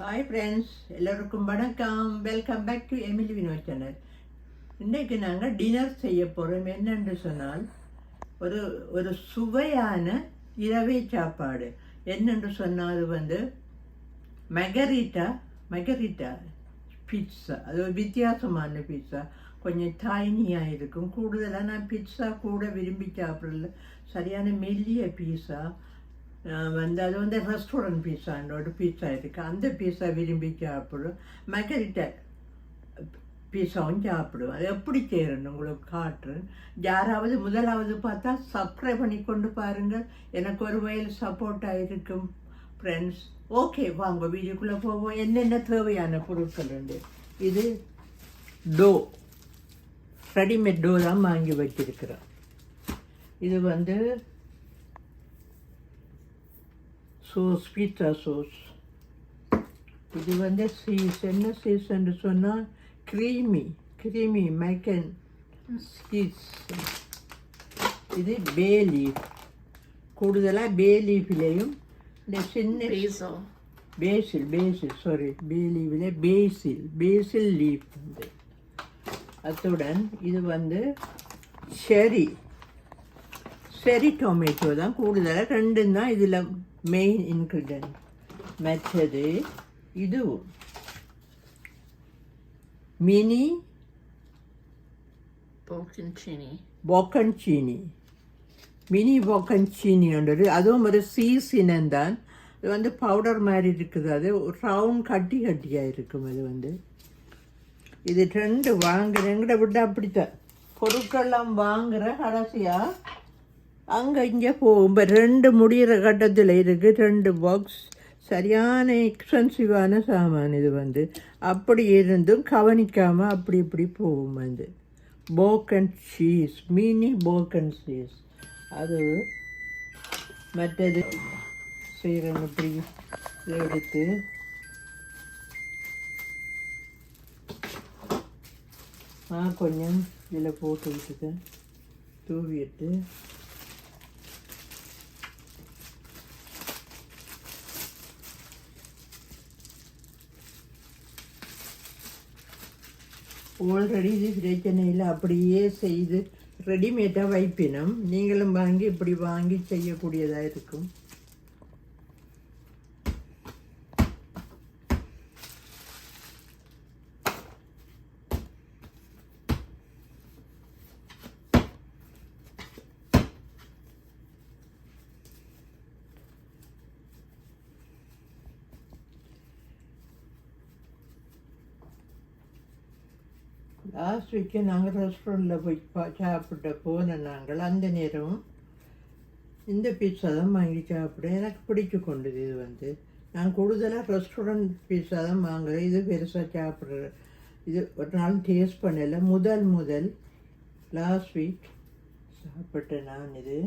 Hi friends எல்லோருக்கும் வணக்கம். Welcome back to Emily Vinod channel இன்றைக்கு நாங்கள் டின்னர் செய்ய போகிறோம் என்னென்று சொன்னால் ஒரு ஒரு சுவையான இரவை சாப்பாடு. என்னென்று சொன்னால் அது வந்து மெகரிட்டா மெகரிட்டா பிட்ஸா அது ஒரு வித்தியாசமான பிட்ஸா கொஞ்சம் டைனியாக இருக்கும். கூடுதலாக நான் பிட்ஸா கூட விரும்பி சாப்பிடல. சரியான மெல்லிய பீஸா வந்து அது வந்து ரெஸ்டாரண்ட் பீஸானோட பீஸா இருக்குது அந்த பீஸா விரும்பி சாப்பிடும் மெகரிட்டா பீஸாவும் சாப்பிடுவோம் அது எப்படி செய்கிறேன்னு உங்களுக்கு காட்டுறேன் யாராவது முதலாவது பார்த்தா சப்ஸ்கிரைப் பண்ணி கொண்டு பாருங்கள் எனக்கு ஒரு வயல் சப்போர்ட்டாக இருக்கும் ஃப்ரெண்ட்ஸ் ஓகே வாங்க வீடியோக்குள்ளே போவோம் என்னென்ன தேவையான பொருட்கள் உண்டு இது டோ ரெடிமேட் டோ தான் வாங்கி வச்சிருக்கிறோம் இது வந்து சோஸ் பீட்சா சோஸ் இது வந்து சீஸ் என்ன சீஸ்ன்னு சொன்னால் க்ரீமி க்ரீமி மேக்கன் சீஸ் இது பே லீஃப் கூடுதலாக பே லீஃப்லேயும் இந்த சின்ன. பேசில் பேசில் சாரி பே லீஃபில் பேசில் பேசில் லீஃப் வந்து அத்துடன் இது வந்து செரி பெரி டொமேட்டோ தான் கூடுதலாக ரெண்டு தான் இதில் மெயின் இன்க்ரீடியன்ட் மற்றது இதுவும் மினி போக்கன்சீனி போக்கன்சீனி மினி போக்கன்சீனி ஒன்று அதுவும் ஒரு சீஸ் தான். இது வந்து பவுடர் மாதிரி இருக்குது. அது ரவுண்ட் கட்டி கட்டியாக இருக்கும் அது வந்து. இது ரெண்டு வாங்குறேங்கிட்ட விட அப்படித்தான். பொருட்கள்லாம் வாங்குற கடைசியாக அங்கே இங்கே போகும். ரெண்டு முடிகிற கட்டத்தில் இருக்குது ரெண்டு பாக்ஸ் சரியான எக்ஸ்பென்சிவான சாமான் இது வந்து. அப்படி இருந்தும் கவனிக்காமல் அப்படி இப்படி போகும் வந்து. போக்கன் சீஸ் மினி போக்கன் சீஸ் அது மற்றது செய்கிறோம் இப்படி எடுத்து நான் கொஞ்சம் இதில் போட்டு விட்டுட்டு தூவிட்டு ஆல்ரெடி இது பிரச்சனை அப்படியே செய்து ரெடிமேடாக வைப்பினும் நீங்களும் வாங்கி இப்படி வாங்கி செய்யக்கூடியதாக இருக்கும். லாஸ்ட் வீக்கு நாங்கள் ரெஸ்டாரண்ட்டில் போய் பா சாப்பிட்ட போன நாங்கள் அந்த நேரம் இந்த பீட்சா தான் வாங்கி சாப்பிட்டேன் எனக்கு பிடிச்சு கொண்டது இது வந்து. நான் கூடுதலாக ரெஸ்டாரண்ட் பீட்சா தான் வாங்குறேன் இது பெருசாக சாப்பிட்ற இது ஒரு நாள் டேஸ்ட் பண்ணலை. முதல் முதல் லாஸ்ட் வீக் சாப்பிட்டேன் நான் இது.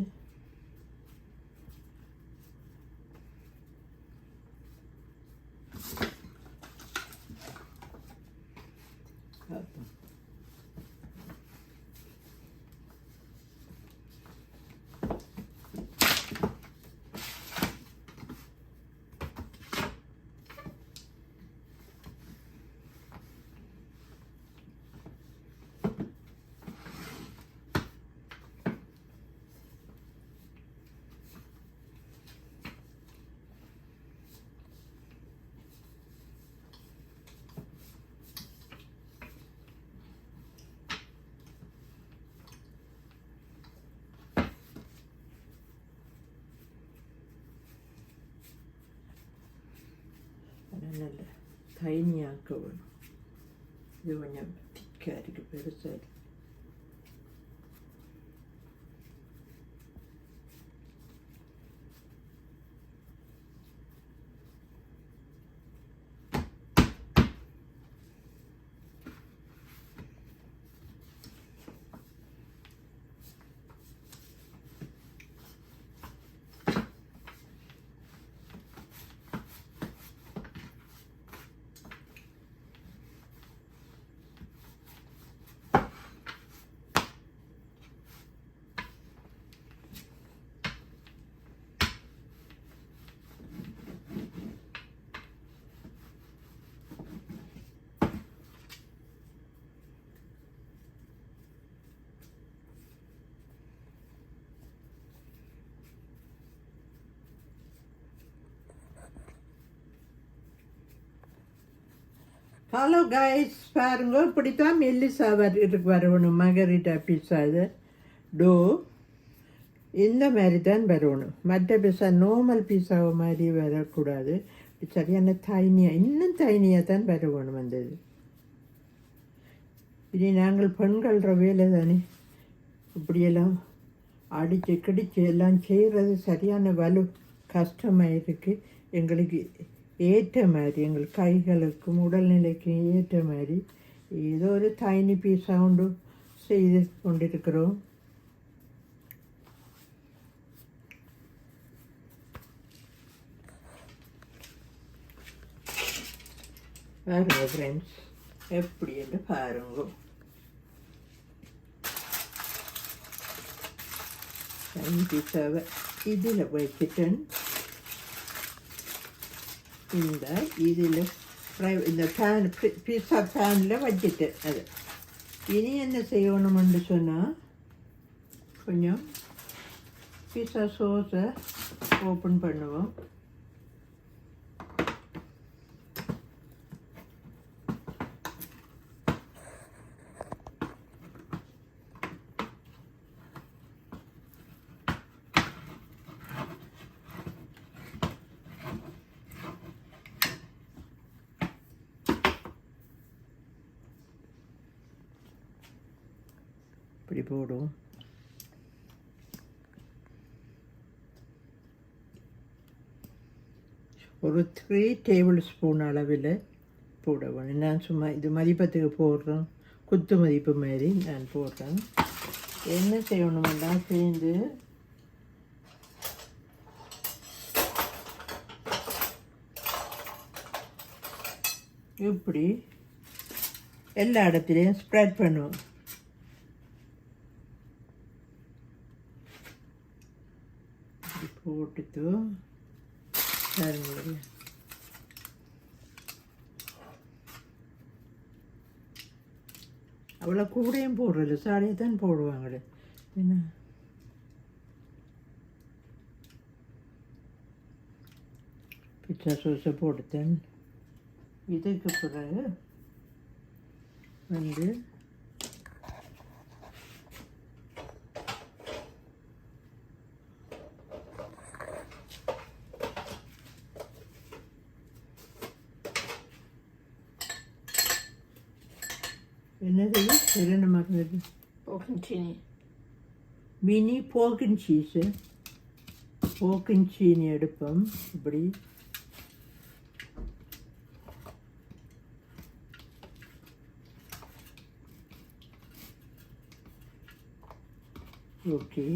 നല്ല തൈനിയാക്കുക ഇത് ഞാൻ തിക്കായിരിക്കും പെരുസായിരിക്കും ஹலோ கைஸ் பாருங்க இப்படித்தான் மெல்லிசா வர இருக்கு வரணும். மகரிட்டா பீஸா இது. டோ இந்த மாதிரி தான் வரணும். மற்ற பீஸா நார்மல் பீஸாவை மாதிரி வரக்கூடாது. சரியான தைனியாக இன்னும் தைனியாக தான் வரணும் வந்தது. இனி நாங்கள் பெண்கள்ற வேலை தானே? இப்படியெல்லாம் அடித்து கிடிச்சு எல்லாம் செய்கிறது சரியான வலு கஷ்டமாக இருக்குது எங்களுக்கு ஏற்ற மாதிரி எங்கள் கைகளுக்கும் உடல்நிலைக்கும் ஏற்ற மாதிரி ஏதோ ஒரு தைனி பீஸா சவுண்டு செய்து கொண்டிருக்கிறோம். பாருங்க ஃப்ரெண்ட்ஸ் எப்படி என்று பாருங்க. தைனி பீஸாவை இதில் வச்சுட்டேன் இந்த இதில் ஃப்ரை இந்த பேன் பீஸா பேனில் வச்சுட்டு அது. இனி என்ன செய்யணும்னு சொன்னால் கொஞ்சம் பீஸா சோஸை ஓப்பன் பண்ணுவோம். போடும். ஒரு த்ரீ டேபிள் ஸ்பூன் அளவில் போடணும் நான் சும்மா இது மதிப்பத்துக்கு போடுறோம். குத்து மதிப்பு மாதிரி நான் போடுறேன். என்ன செய்யணுமெல்லாம் சேர்ந்து இப்படி எல்லா இடத்துலையும் ஸ்ப்ரெட் பண்ணுவோம். இப்படி போட்டுட்டு பாருங்க அவ்வளோ கூடையும் போடுறது சாடையை தான் போடுவாங்களே. என்ன? பிச்சா சோஸை போட்டுத்தேன் இதுக்கு பிறகு வந்து E ne dedi? Serenemak dedi. Pork çiğni. Mini pork and cheese. Pork and cheese എടുപ്പം ഇവിടെ ഓക്കെ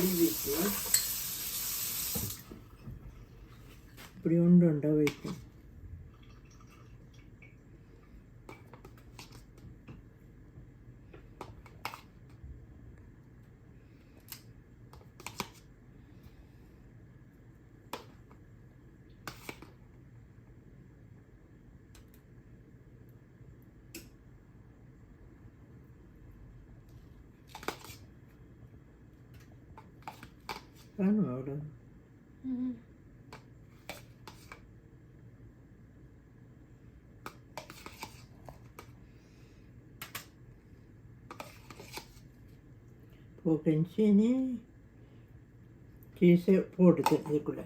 Leave it there. இப்படி உண்டு உண்டா வைக்கும் வேணும் அவ்வளோ Mm. போக்கன்சினி சீஸை போட்டுது இதுக்குள்ளே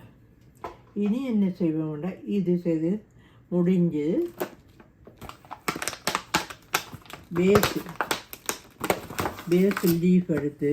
இனி என்ன செய்வோம்டா இது செய்து முடிஞ்சு பேஸ் பேஸ் லீஃப் எடுத்து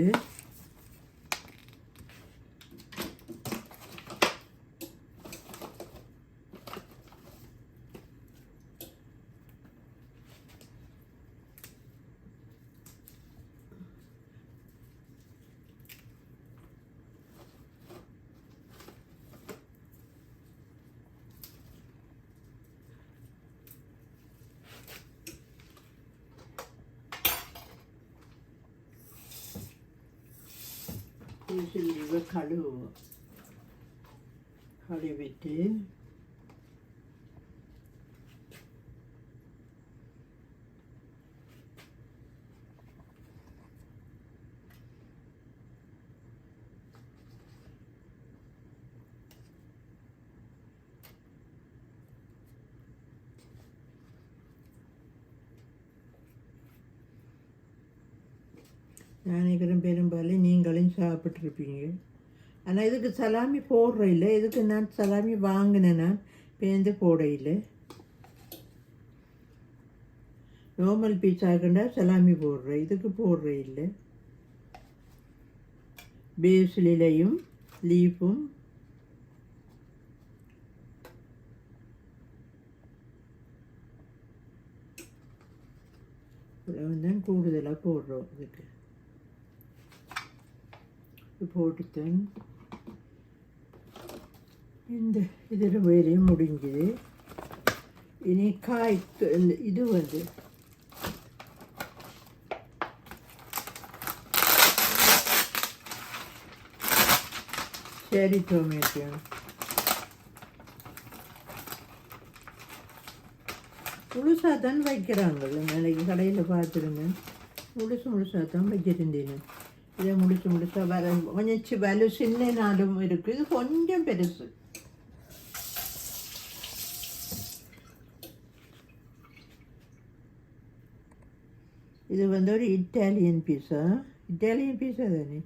కలిసింది ఇవి కలువు కలిపితే நினைக்கிறேன் பெரும்பாலும் நீங்களும் சாப்பிட்ருப்பீங்க ஆனால் இதுக்கு சலாமி போடுற இல்லை இதுக்கு நான் சலாமி வாங்கினேன் நான் பேந்து போட இல்லை நார்மல் பீஸாக்குண்டா சலாமி போடுற இதுக்கு போடுற இல்லை பேசிலையும் லீஃபும் இவ்வளவு தான் கூடுதலாக போடுறோம் இதுக்கு. போட்டுத்தேன் இந்த இதில் வேலையும் முடிஞ்சுது. இனி காய்க்கு இந்த இது வந்து சரி டொமேட்டோ முழுசாக தான் வைக்கிறாங்கல்ல நாளைக்கு கடையில் பார்த்துருங்க. முழுசு முழுசாக தான் வைக்கிறேன். இதை முழுசு முழுசாக வர கொஞ்சம் வலு சின்னனாலும் இருக்குது இது கொஞ்சம் பெருசு இது வந்து ஒரு இட்டாலியன் பீஸா இட்டாலியன் பீஸா தானே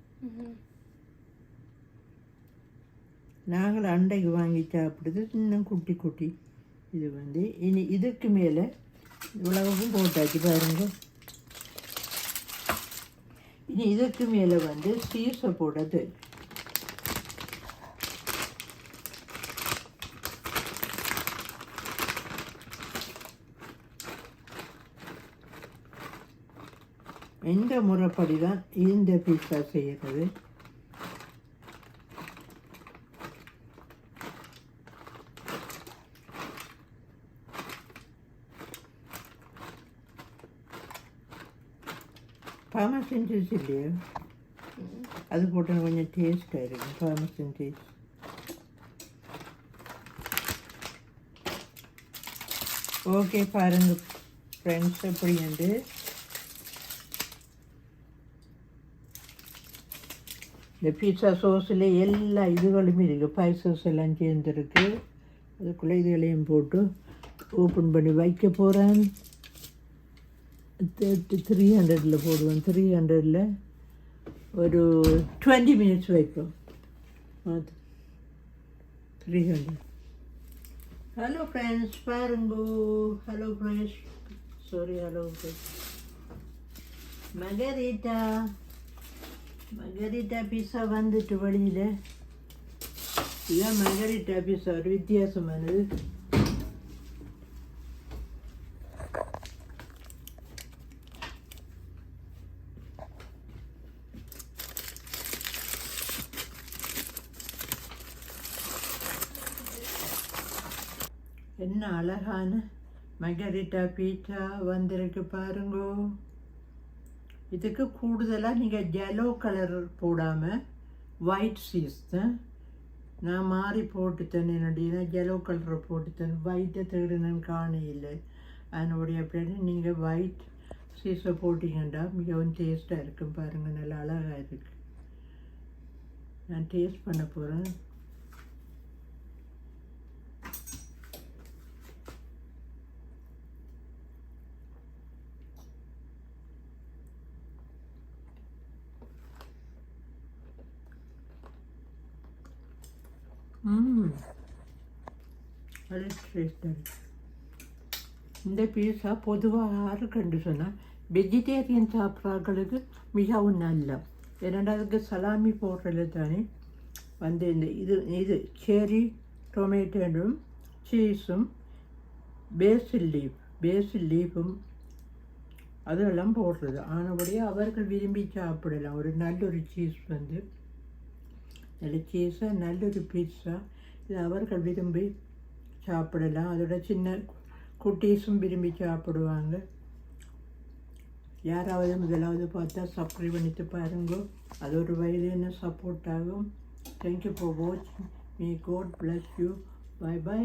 நாங்கள் அண்டைக்கு வாங்கி சாப்பிடுது இன்னும் குட்டி குட்டி இது வந்து இனி இதுக்கு மேலே இவ்வளவும் போட்டாச்சு பாருங்கள் இனி இதுக்கு மேலே வந்து சீசை போடுறது. எந்த முறைப்படி தான் இந்த பீஸா செய்கிறது பாமசன் சீஸ் இல்லையா அது போட்டால் கொஞ்சம் டேஸ்ட்டாக இருக்கும் பாமசன் சீஸ் ஓகே பாருங்க ஃப்ரெண்ட்ஸ் எப்படி வந்து இந்த பீட்சா சோஸில் எல்லா இதுகளுமே இருக்குது பைசஸ் எல்லாம் சேர்ந்துருக்கு அதுக்குள்ளே இதுகளையும் போட்டு ஓப்பன் பண்ணி வைக்க போகிறேன் தேர்ட்டி த்ரீ ஹண்ட்ரடில் போடுவேன். த்ரீ ஹண்ட்ரடில் ஒரு டுவெண்ட்டி மினிட்ஸ் வைப்போம் அது த்ரீ ஹண்ட்ரட் ஹலோ ஃப்ரெண்ட்ஸ் பாருங்கோ hello friends sorry hello friends margherita margherita pizza வந்துட்டு வழியில் இதான் மகரீட்டா பீஸா ஒரு வித்தியாசமானது என்ன அழகான மகரிட்டா பீட்சா வந்திருக்கு பாருங்கோ. இதுக்கு கூடுதலாக நீங்கள் ஜெலோ கலர் போடாமல் ஒயிட் சீஸ் தான் நான் மாறி போட்டுத்தேன் என்னுடைய yellow கலரை போட்டுத்தேன் ஒயிட்டை தேடினேன் காண இல்லை அதனுடைய அப்படின்னு நீங்கள் ஒயிட் சீஸை போட்டிங்கண்டா மிகவும் டேஸ்ட்டாக இருக்கும் பாருங்கள் நல்லா அழகாக இருக்குது நான் டேஸ்ட் பண்ண போகிறேன் இந்த பீஸா பொதுவாக யாருக்குன்னு சொன்னால் வெஜிடேரியன் சாப்பிட்றவங்களுக்கு மிகவும் நல்ல. இரண்டாவதுக்கு சலாமி போடுறது தானே. வந்து இந்த இது இது செரி டொமேட்டோடும் சீஸும் பேசில் லீஃப் பேசில் லீஃபும் அதெல்லாம் போடுறது. ஆனபடியே அவர்கள் விரும்பி சாப்பிடலாம். ஒரு நல்ல ஒரு சீஸ் வந்து. நல்ல சீஸா நல்லொரு பீட்ஸா இது அவர்கள் விரும்பி சாப்பிடலாம். அதோட சின்ன குட்டீஸும் விரும்பி சாப்பிடுவாங்க. யாராவது முதலாவது பார்த்தா சப்ஸ்கிரைப் பண்ணிட்டு பாருங்க. அது ஒரு வயதான சப்போர்ட் ஆகும். தேங்க்யூ ஃபார் வாட்சிங் may God bless you bye bye